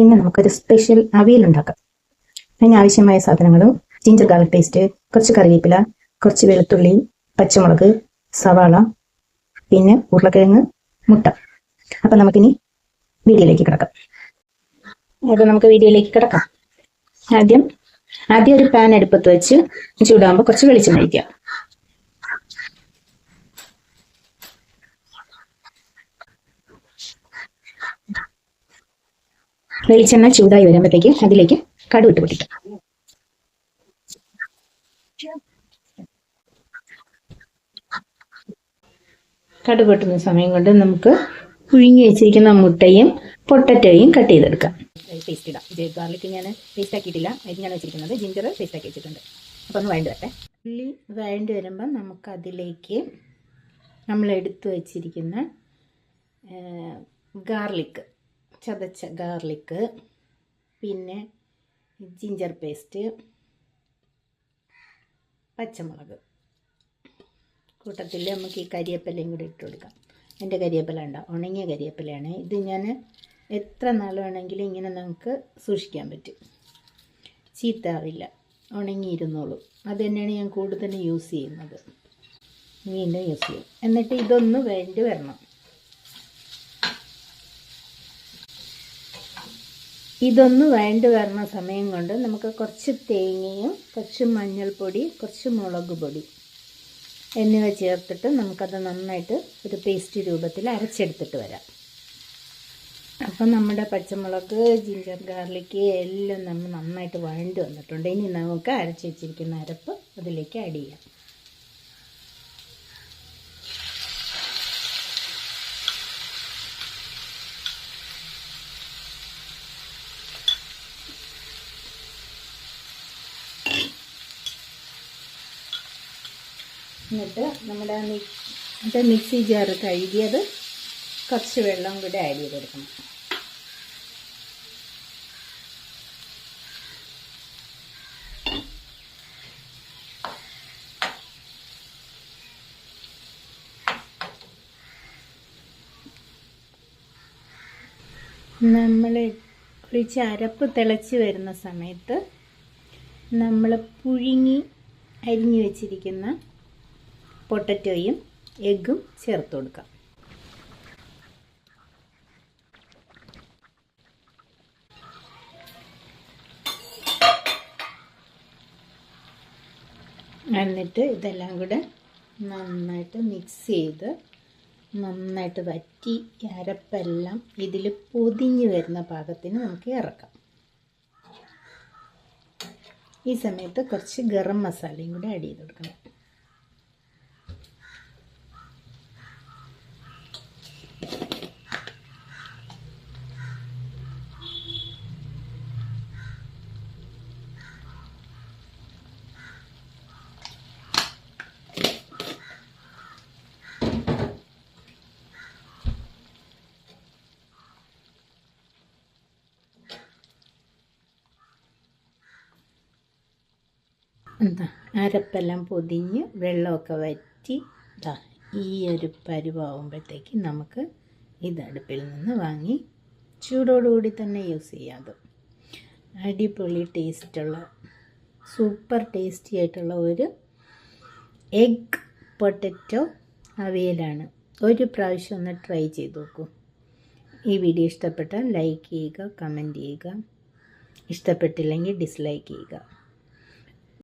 ഇന്ന് നമുക്കൊരു സ്പെഷ്യൽ അവിയൽ ഉണ്ടാക്കാം. അതിന് ആവശ്യമായ സാധനങ്ങളും ജിഞ്ചർ ഗാർലിക് പേസ്റ്റ് കുറച്ച് കറിവേപ്പില കുറച്ച് വെളുത്തുള്ളി പച്ചമുളക് സവാള പിന്നെ ഉരുളക്കിഴങ്ങ് മുട്ട. അപ്പം നമുക്കിനി വീഡിയോയിലേക്ക് കിടക്കാം. അപ്പോൾ നമുക്ക് വീഡിയോയിലേക്ക് കിടക്കാം. ആദ്യം ആദ്യം ഒരു പാൻ അടുപ്പത്ത് വെച്ച് ചൂടാകുമ്പോൾ കുറച്ച് വെളിച്ചെണ്ണ ഒഴിക്കുക. വെളിച്ചെണ്ണ ചൂടായി വരുമ്പോഴത്തേക്ക് അതിലേക്ക് കടു ഇട്ട് പൊട്ടിക്കാം. കടു പൊട്ടുന്ന സമയം കൊണ്ട് നമുക്ക് പുഴുങ്ങി വെച്ചിരിക്കുന്ന മുട്ടയും പൊട്ടറ്റോയും കട്ട് ചെയ്തെടുക്കാം. പേസ്റ്റ് ഇടാം. ഇത് ഗാർലിക്ക് ഞാൻ പേസ്റ്റ് ആക്കിയിട്ടില്ല. അതിന് ഞാൻ വെച്ചിരിക്കുന്നത് ജിഞ്ചർ പേസ്റ്റ് ആക്കി വെച്ചിട്ടുണ്ട്. അപ്പോൾ ഒന്ന് വേണ്ടി വരട്ടെ. ഉള്ളി വേണ്ടി വരുമ്പോൾ നമുക്ക് അതിലേക്ക് നമ്മൾ എടുത്തു വച്ചിരിക്കുന്ന ഗാർലിക് ചതച്ച ഗാർലിക്ക് പിന്നെ ജിഞ്ചർ പേസ്റ്റ് പച്ചമുളക്. കൂട്ടത്തിൽ നമുക്ക് ഈ കരിയേപ്പിലയും കൂടി ഇട്ട് കൊടുക്കാം. എന്റെ കരിയേപ്പില ഉണ്ടോ ഉണങ്ങിയ കരിയേപ്പിലയാണ്. ഇത് ഞാൻ എത്ര നാൾ വേണമെങ്കിലും ഇങ്ങനെ നമുക്ക് സൂക്ഷിക്കാൻ പറ്റും. ചീത്താവില്ല. ഉണങ്ങിയിരുന്നോളൂ. അത് തന്നെയാണ് ഞാൻ കൂടുതൽ യൂസ് ചെയ്യുന്നത്. വീണ്ടും യൂസ് ചെയ്യും. എന്നിട്ട് ഇതൊന്ന് വേണ്ടി വരണം. ഇതൊന്ന് വേണ്ടി വരുന്ന സമയം കൊണ്ട് നമുക്ക് കുറച്ച് തേങ്ങയും കുറച്ച് മഞ്ഞൾപ്പൊടി കുറച്ച് മുളക് പൊടി എന്നിവ ചേർത്തിട്ട് നമുക്കത് നന്നായിട്ട് ഒരു പേസ്റ്റ് രൂപത്തിൽ അരച്ചെടുത്തിട്ട് വരാം. അപ്പം നമ്മുടെ പച്ചമുളക് ജിഞ്ചർ ഗാർലിക്ക് എല്ലാം നമ്മൾ നന്നായിട്ട് വഴണ്ടി വന്നിട്ടുണ്ട്. ഇനി നമുക്ക് അരച്ച് വെച്ചിരിക്കുന്ന അരപ്പ് അതിലേക്ക് ആഡ് ചെയ്യാം. എന്നിട്ട് നമ്മുടെ മറ്റേ മിക്സി ജാർ കഴുകിയത് കുറച്ച് വെള്ളം കൂടി ആഡ് ചെയ്ത് കൊടുക്കണം നമ്മൾ ഒഴിച്ച് അരപ്പ് തിളച്ച് വരുന്ന സമയത്ത് നമ്മൾ പുഴുങ്ങി അരിഞ്ഞു വെച്ചിരിക്കുന്ന പൊട്ടറ്റോയും എഗ്ഗും ചേർത്ത് കൊടുക്കാം. എന്നിട്ട് ഇതെല്ലാം കൂടെ നന്നായിട്ട് മിക്സ് ചെയ്ത് നന്നായിട്ട് വറ്റി അരപ്പെല്ലാം ഇതിൽ പൊതിഞ്ഞ് വരുന്ന പാകത്തിന് നമുക്ക് ഇറക്കാം. ഈ സമയത്ത് കുറച്ച് ഗരം മസാലയും കൂടെ ആഡ് ചെയ്ത് കൊടുക്കണം. എന്താ? അരപ്പെല്ലാം പൊതിഞ്ഞ് വെള്ളമൊക്കെ വറ്റി ഇതാ ഈ ഒരു പരുവാകുമ്പോഴത്തേക്ക് നമുക്ക് ഇത് അടുപ്പിൽ നിന്ന് വാങ്ങി ചൂടോടുകൂടി തന്നെ യൂസ് ചെയ്യാം അടിപൊളി ടേസ്റ്റുള്ള സൂപ്പർ ടേസ്റ്റി ആയിട്ടുള്ള ഒരു എഗ് പൊട്ടറ്റോ അവയിലാണ്. ഒരു പ്രാവശ്യം ഒന്ന് ട്രൈ ചെയ്ത് നോക്കൂ. ഈ വീഡിയോ ഇഷ്ടപ്പെട്ടാൽ ലൈക്ക് ചെയ്യുക കമന്റ് ചെയ്യുക. ഇഷ്ടപ്പെട്ടില്ലെങ്കിൽ ഡിസ്ലൈക്ക് ചെയ്യുക.